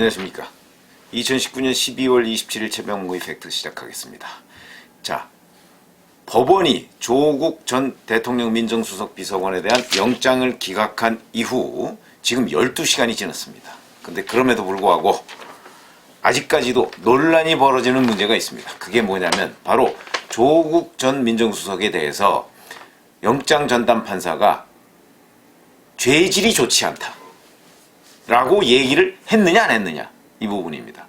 안녕하십니까. 2019년 12월 27일 최병무의 팩트 시작하겠습니다. 자, 법원이 조국 전 대통령 민정수석 비서관에 대한 영장을 기각한 이후 지금 12시간이 지났습니다. 근데 그럼에도 불구하고 아직까지도 논란이 벌어지는 문제가 있습니다. 그게 뭐냐면 바로 조국 전 민정수석에 대해서 영장 전담 판사가 죄질이 좋지 않다. 라고 얘기를 했느냐 안 했느냐 이 부분입니다.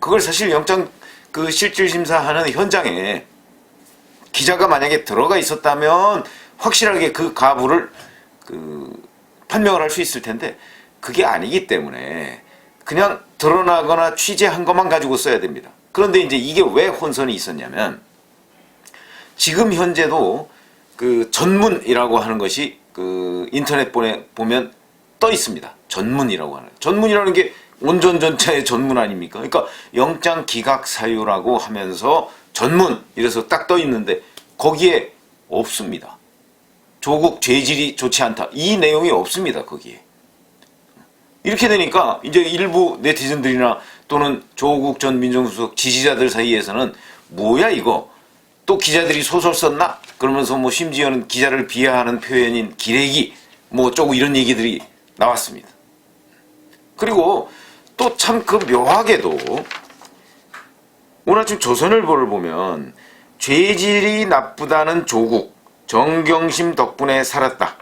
그걸 사실 영장 그 실질 심사하는 현장에 기자가 만약에 들어가 있었다면 확실하게 그 가부를 그 판명을 할 수 있을 텐데 그게 아니기 때문에 그냥 드러나거나 취재한 것만 가지고 써야 됩니다. 그런데 이제 이게 왜 혼선이 있었냐면 지금 현재도 그 전문이라고 하는 것이 그 인터넷 보면 떠 있습니다. 전문이라고 하는 전문이라는 게 온전 전차의 전문 아닙니까? 그러니까 영장 기각 사유라고 하면서 전문 이래서 딱 떠 있는데 거기에 없습니다. 조국 죄질이 좋지 않다. 이 내용이 없습니다. 거기에. 이렇게 되니까 이제 일부 네티즌들이나 또는 조국 전 민정수석 지지자들 사이에서는 뭐야 이거 또 기자들이 소설 썼나? 그러면서 뭐 심지어는 기자를 비하하는 표현인 기레기 뭐 어쩌고 이런 얘기들이 나왔습니다. 그리고 또 참 그 묘하게도 오늘 아침 조선일보를 보면 죄질이 나쁘다는 조국 정경심 덕분에 살았다.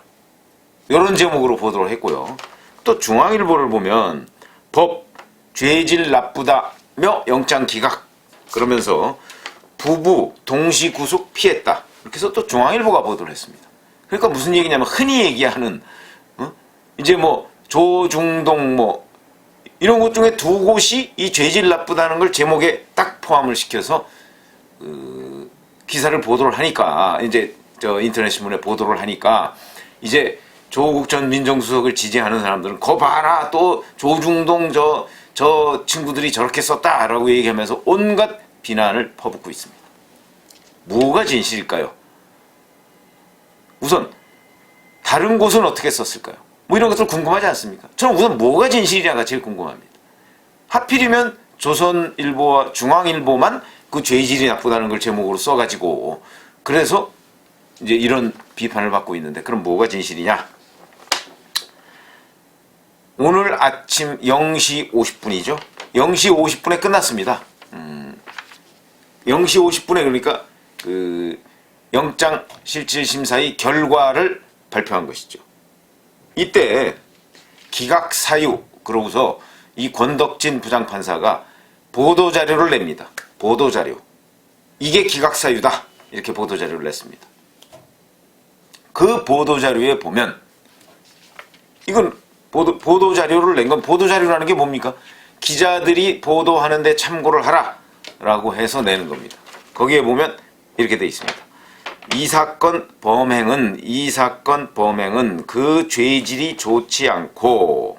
이런 제목으로 보도를 했고요. 또 중앙일보를 보면 법 죄질 나쁘다며 영장 기각 그러면서 부부 동시 구속 피했다. 이렇게 해서 또 중앙일보가 보도를 했습니다. 그러니까 무슨 얘기냐면 흔히 얘기하는 어? 이제 뭐 조중동 뭐 이런 것 중에 두 곳이 이 죄질 나쁘다는 걸 제목에 딱 포함을 시켜서 그 기사를 보도를 하니까 이제 저 인터넷 신문에 보도를 하니까 이제 조국 전 민정수석을 지지하는 사람들은 거 봐라 또 조중동 저저 친구들이 저렇게 썼다라고 얘기하면서 온갖 비난을 퍼붓고 있습니다. 뭐가 진실일까요? 우선 다른 곳은 어떻게 썼을까요? 뭐 이런 것들 궁금하지 않습니까? 저는 우선 뭐가 진실이냐가 제일 궁금합니다. 하필이면 조선일보와 중앙일보만 그 죄질이 나쁘다는 걸 제목으로 써가지고 그래서 이제 이런 비판을 받고 있는데 그럼 뭐가 진실이냐? 오늘 아침 0시 50분이죠. 0시 50분에 끝났습니다. 음, 0시 50분에 그러니까 그 영장 실질 심사의 결과를 발표한 것이죠. 이때 기각 사유 그러고서 이 권덕진 부장판사가 보도 자료를 냅니다. 보도 자료. 이게 기각 사유다. 이렇게 보도 자료를 냈습니다. 그 보도 자료에 보면 이건 보도, 보도 자료를 낸 건 보도 자료라는 게 뭡니까? 기자들이 보도하는데 참고를 하라 라고 해서 내는 겁니다. 거기에 보면 이렇게 돼 있습니다. 이 사건 범행은 이 사건 범행은 그 죄질이 좋지 않고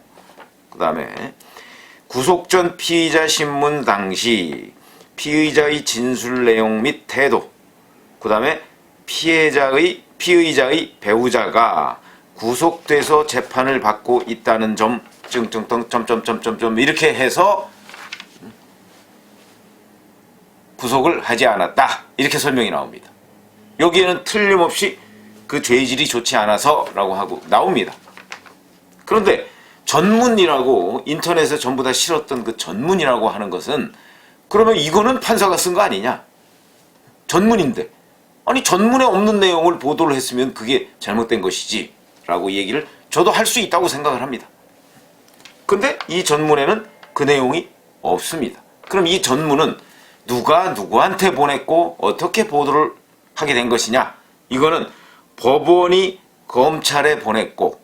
그다음에 구속 전 피의자 신문 당시 피의자의 진술 내용 및 태도 그다음에 피해자의 피의자의 배우자가 구속돼서 재판을 받고 있다는 점 점점점점점 이렇게 해서 구속을 하지 않았다 이렇게 설명이 나옵니다. 여기에는 틀림없이 그 죄질이 좋지 않아서라고 하고 나옵니다. 그런데 전문이라고 인터넷에 전부 다 실었던 그 전문이라고 하는 것은 그러면 이거는 판사가 쓴 거 아니냐? 전문인데 아니 전문에 없는 내용을 보도를 했으면 그게 잘못된 것이지 라고 얘기를 저도 할 수 있다고 생각을 합니다. 근데 이 전문에는 그 내용이 없습니다. 그럼 이 전문은 누가 누구한테 보냈고 어떻게 보도를 하게 된 것이냐? 이거는 법원이 검찰에 보냈고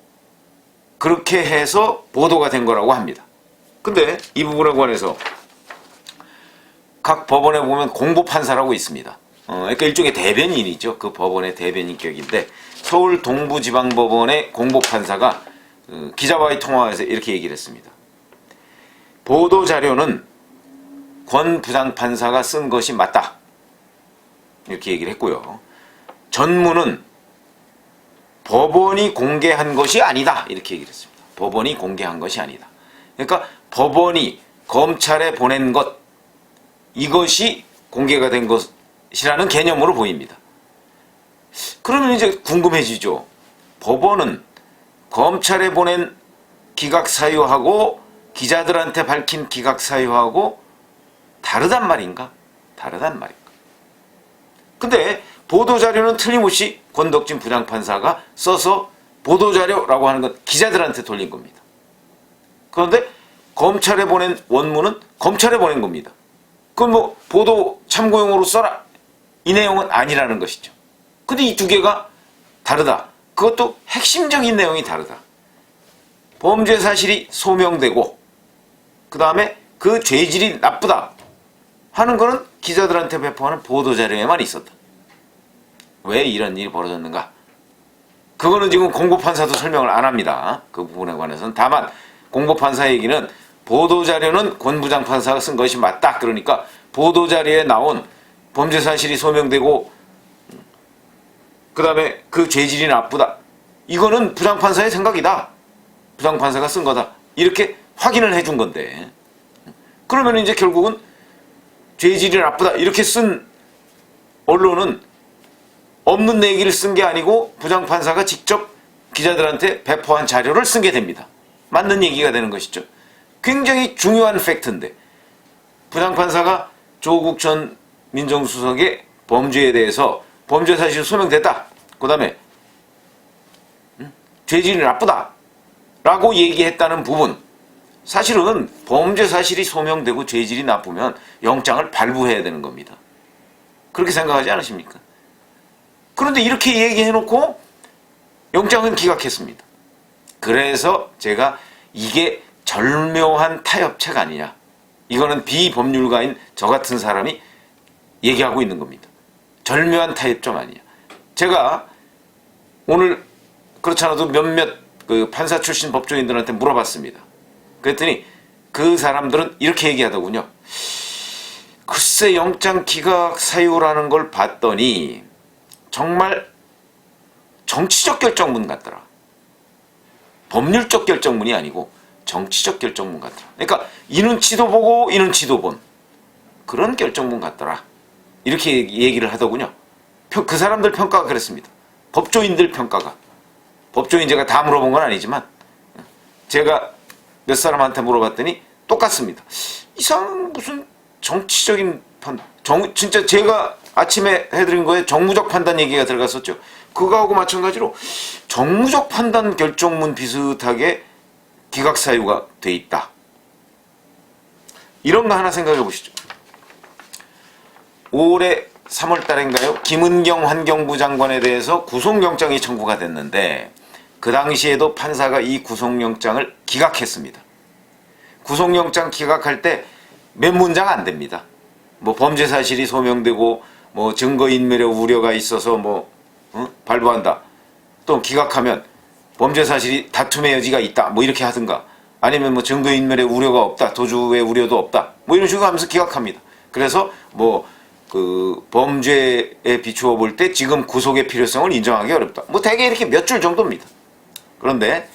그렇게 해서 보도가 된 거라고 합니다. 근데 이 부분에 관해서 각 법원에 보면 공보 판사라고 있습니다. 어, 그러니까 일종의 대변인이죠. 그 법원의 대변인격인데 서울 동부지방법원의 공보 판사가 어, 기자와의 통화에서 이렇게 얘기를 했습니다. 보도 자료는 권 부장판사가 쓴 것이 맞다. 이렇게 얘기를 했고요. 전문은 법원이 공개한 것이 아니다. 이렇게 얘기를 했습니다. 법원이 공개한 것이 아니다. 그러니까 법원이 검찰에 보낸 것 이것이 공개가 된 것이라는 개념으로 보입니다. 그러면 이제 궁금해지죠. 법원은 검찰에 보낸 기각 사유하고 기자들한테 밝힌 기각 사유하고 다르단 말인가? 다르단 말인가? 근데 보도자료는 틀림없이 권덕진 부장판사가 써서 보도자료라고 하는 건 기자들한테 돌린 겁니다. 그런데 검찰에 보낸 원문은 검찰에 보낸 겁니다. 그건 뭐 보도 참고용으로 써라 이 내용은 아니라는 것이죠. 근데 이 두 개가 다르다. 그것도 핵심적인 내용이 다르다. 범죄 사실이 소명되고 그 다음에 그 죄질이 나쁘다 하는 거는 기자들한테 배포하는 보도자료에만 있었다. 왜 이런 일이 벌어졌는가? 그거는 지금 공보판사도 설명을 안 합니다. 그 부분에 관해서는. 다만 공보판사 얘기는 보도자료는 권 부장 판사가 쓴 것이 맞다. 그러니까 보도자료에 나온 범죄 사실이 소명되고 그 다음에 그 죄질이 나쁘다. 이거는 부장판사의 생각이다. 부장판사가 쓴 거다. 이렇게 확인을 해준 건데. 그러면 이제 결국은 죄질이 나쁘다. 이렇게 쓴 언론은 없는 얘기를 쓴 게 아니고 부장판사가 직접 기자들한테 배포한 자료를 쓴 게 됩니다. 맞는 얘기가 되는 것이죠. 굉장히 중요한 팩트인데 부장판사가 조국 전 민정수석의 범죄에 대해서 범죄 사실이 소명됐다. 그 다음에 죄질이 나쁘다. 라고 얘기했다는 부분 사실은 범죄 사실이 소명되고 죄질이 나쁘면 영장을 발부해야 되는 겁니다. 그렇게 생각하지 않으십니까? 그런데 이렇게 얘기해놓고 영장은 기각했습니다. 그래서 제가 이게 절묘한 타협책 아니냐. 이거는 비법률가인 저 같은 사람이 얘기하고 있는 겁니다. 절묘한 타협점 아니냐. 제가 오늘 그렇지 않아도 몇몇 그 판사 출신 법조인들한테 물어봤습니다. 그랬더니 그 사람들은 이렇게 얘기하더군요. 글쎄 영장 기각 사유라는 걸 봤더니 정말 정치적 결정문 같더라. 법률적 결정문이 아니고 정치적 결정문 같더라. 그러니까 이 눈치도 보고 이 눈치도 본 그런 결정문 같더라. 이렇게 얘기를 하더군요. 그 사람들 평가가 그랬습니다. 법조인들 평가가. 법조인 제가 다 물어본 건 아니지만 제가 몇 사람한테 물어봤더니 똑같습니다. 이상 무슨 정치적인 판, 정, 진짜 제가 아침에 해드린 거에 정무적 판단 얘기가 들어갔었죠. 그거하고 마찬가지로 정무적 판단 결정문 비슷하게 기각 사유가 돼 있다. 이런 거 하나 생각해 보시죠. 올해 3월 달인가요? 김은경 환경부 장관에 대해서 구속영장이 청구가 됐는데 그 당시에도 판사가 이 구속영장을 기각했습니다. 구속영장 기각할 때 몇 문장 안 됩니다. 뭐 범죄 사실이 소명되고 뭐 증거인멸의 우려가 있어서 뭐 어? 발부한다. 또 기각하면 범죄 사실이 다툼의 여지가 있다. 뭐 이렇게 하든가 아니면 뭐 증거인멸의 우려가 없다. 도주의 우려도 없다. 뭐 이런 식으로 하면서 기각합니다. 그래서 뭐 그 범죄에 비추어 볼 때 지금 구속의 필요성을 인정하기 어렵다. 뭐 대개 이렇게 몇 줄 정도입니다. 그런데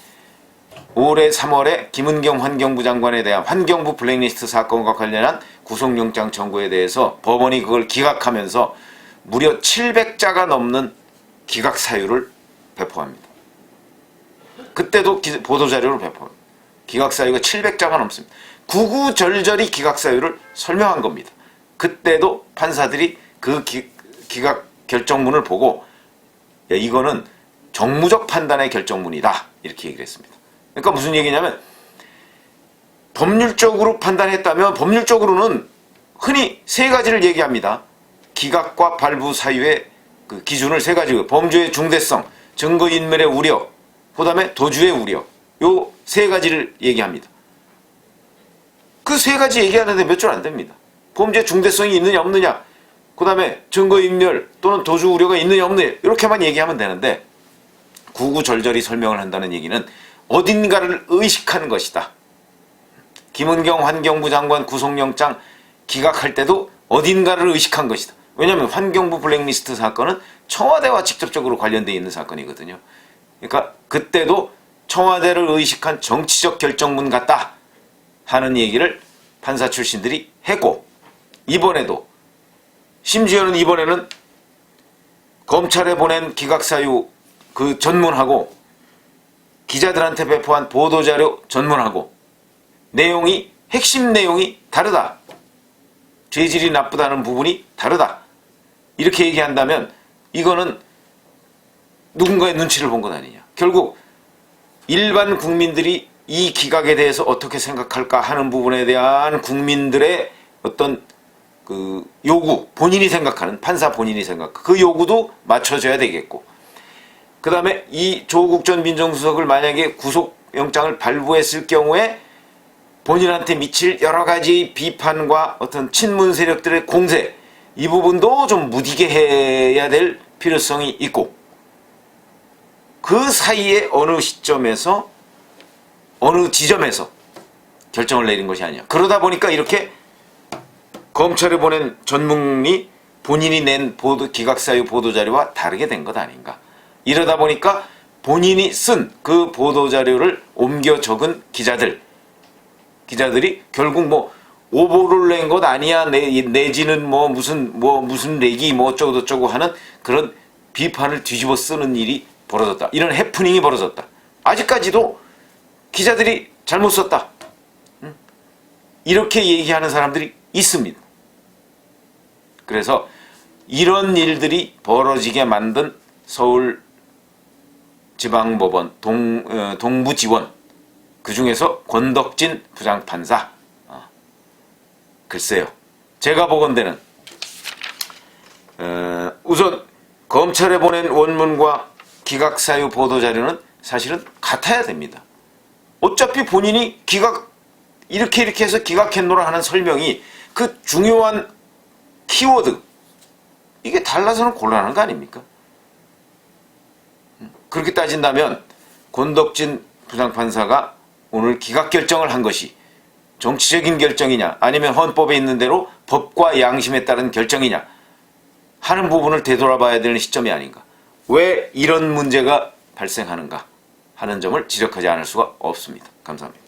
올해 3월에 김은경 환경부 장관에 대한 환경부 블랙리스트 사건과 관련한 구속영장 청구에 대해서 법원이 그걸 기각하면서 무려 700자가 넘는 기각 사유를 배포합니다. 그때도 기, 보도자료를 배포합니다. 기각 사유가 700자가 넘습니다. 구구절절히 기각 사유를 설명한 겁니다. 그때도 판사들이 그 기, 기각 결정문을 보고 야, 이거는 정무적 판단의 결정문이다 이렇게 얘기를 했습니다. 그러니까 무슨 얘기냐면 법률적으로 판단했다면 법률적으로는 흔히 세 가지를 얘기합니다. 기각과 발부 사유의 그 기준을 세 가지 범죄의 중대성, 증거인멸의 우려, 그 다음에 도주의 우려 요 세 가지를 얘기합니다. 그 세 가지 얘기하는데 몇 줄 안 됩니다. 범죄 중대성이 있느냐 없느냐, 그 다음에 증거인멸 또는 도주 우려가 있느냐 없느냐 이렇게만 얘기하면 되는데 구구절절히 설명을 한다는 얘기는 어딘가를 의식하는 것이다. 김은경 환경부 장관 구속영장 기각할 때도 어딘가를 의식한 것이다. 왜냐하면 환경부 블랙리스트 사건은 청와대와 직접적으로 관련되어 있는 사건이거든요. 그러니까 그때도 청와대를 의식한 정치적 결정문 같다 하는 얘기를 판사 출신들이 했고 이번에도 심지어는 이번에는 검찰에 보낸 기각사유 그 전문하고 기자들한테 배포한 보도자료 전문하고 내용이 핵심 내용이 다르다. 죄질이 나쁘다는 부분이 다르다. 이렇게 얘기한다면 이거는 누군가의 눈치를 본것 아니냐. 결국 일반 국민들이 이 기각에 대해서 어떻게 생각할까 하는 부분에 대한 국민들의 어떤 그 요구, 본인이 생각하는 판사 본인이 생각 그 요구도 맞춰줘야 되겠고 그 다음에 이 조국 전 민정수석을 만약에 구속영장을 발부했을 경우에 본인한테 미칠 여러 가지 비판과 어떤 친문 세력들의 공세 이 부분도 좀 무디게 해야 될 필요성이 있고 그 사이에 어느 시점에서 어느 지점에서 결정을 내린 것이 아니야. 그러다 보니까 이렇게 검찰에 보낸 전문이 본인이 낸 보도 기각사유 보도 자료와 다르게 된 것 아닌가. 이러다 보니까 본인이 쓴 그 보도 자료를 옮겨 적은 기자들 기자들이 결국 뭐 오보를 낸 것 아니야 내, 내지는 뭐 무슨 뭐 무슨 내기 뭐 어쩌고 저쩌고 하는 그런 비판을 뒤집어 쓰는 일이 벌어졌다. 이런 해프닝이 벌어졌다. 아직까지도 기자들이 잘못 썼다. 응? 이렇게 얘기하는 사람들이 있습니다. 그래서 이런 일들이 벌어지게 만든 서울 지방법원 동, 어, 동부지원 그 중에서 권덕진 부장판사. 어, 글쎄요. 제가 보건대는 어, 우선 검찰에 보낸 원문과 기각사유 보도자료는 사실은 같아야 됩니다. 어차피 본인이 기각 이렇게 이렇게 해서 기각했노라 하는 설명이 그 중요한 키워드 이게 달라서는 곤란한 거 아닙니까? 그렇게 따진다면 권덕진 부장판사가 오늘 기각 결정을 한 것이 정치적인 결정이냐 아니면 헌법에 있는 대로 법과 양심에 따른 결정이냐 하는 부분을 되돌아봐야 되는 시점이 아닌가. 왜 이런 문제가 발생하는가 하는 점을 지적하지 않을 수가 없습니다. 감사합니다.